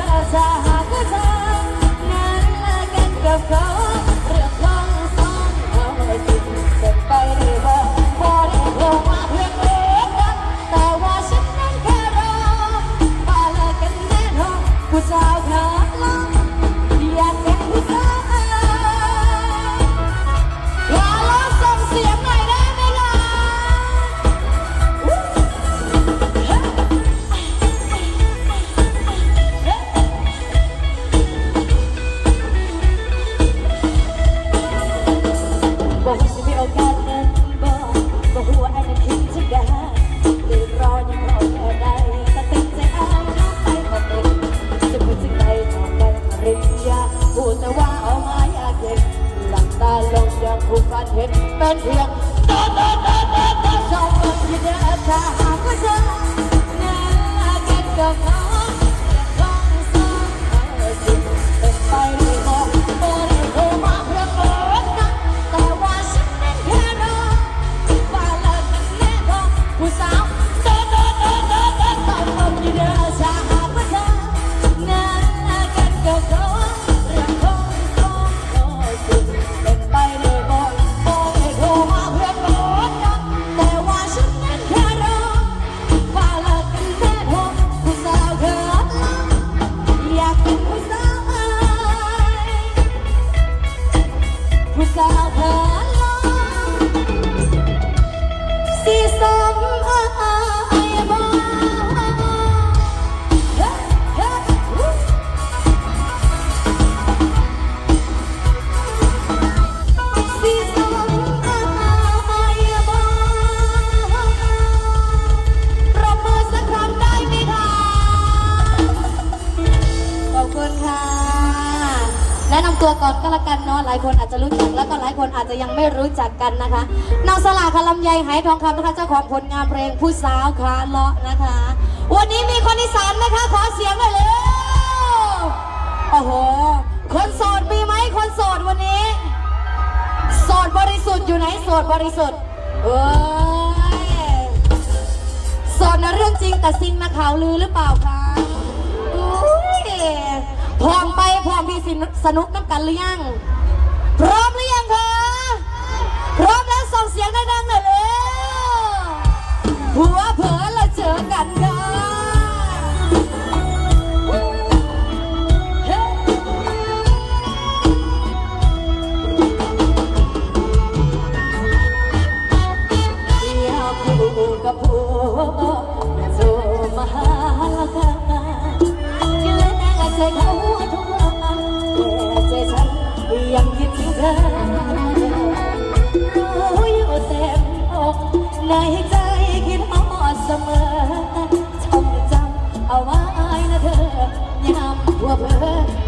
as I จะยังไม่รู้จักกันนะคะนางสลาคาลำไยหายทองคำนะคะเจ้าของผลงานเพลงผู้สาวคาเลาะนะคะ วันนี้มีคนอีสานไหมคะขอเสียงหน่อยเร็วโอ้โหคนโสดมีไหมคนโสดวันนี้โสดบริสุทธิ์อยู่ไหนโสดบริสุทธิ์เอ้ยสดนะเรื่องจริงแต่ซิงนะข่าวลือหรือเปล่าคะอุ้ยพองไปพองพี่สนุกน้ำกันหรือยัง พร้อมแล้วส่งเสียงดังๆหน่อยเร็วหัวเผลอเราเจอกันค่ะกับผู้ ในใจคิดฮอดเสมอจำจำเอาไว้นะเธอยามวัวเพ้อ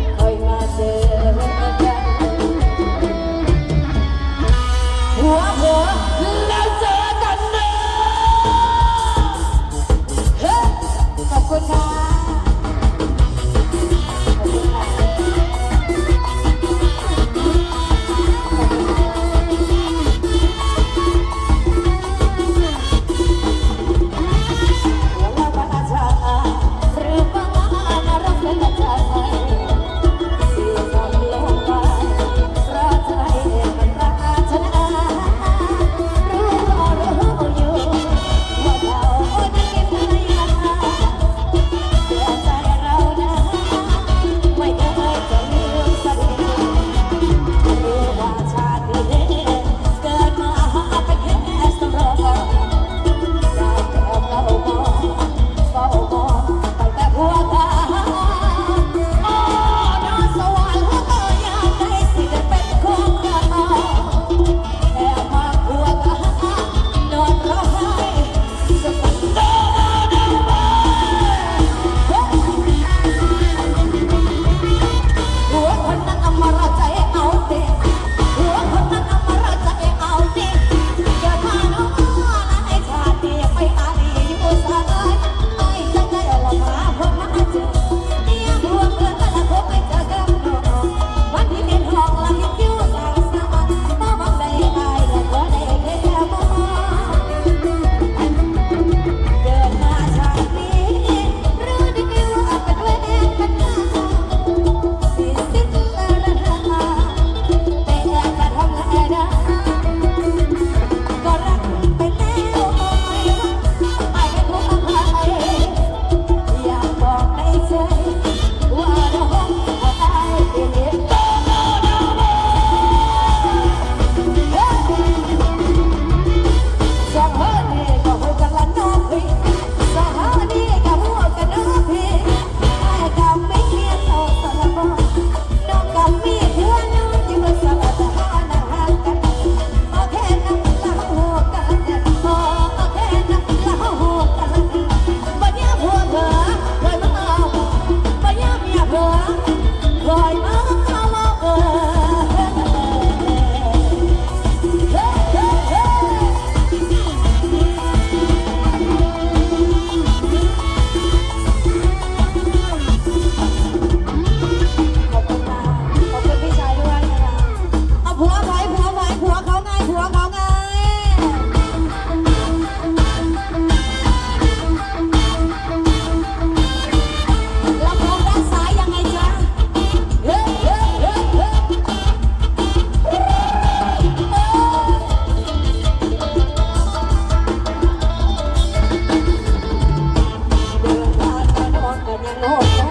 好好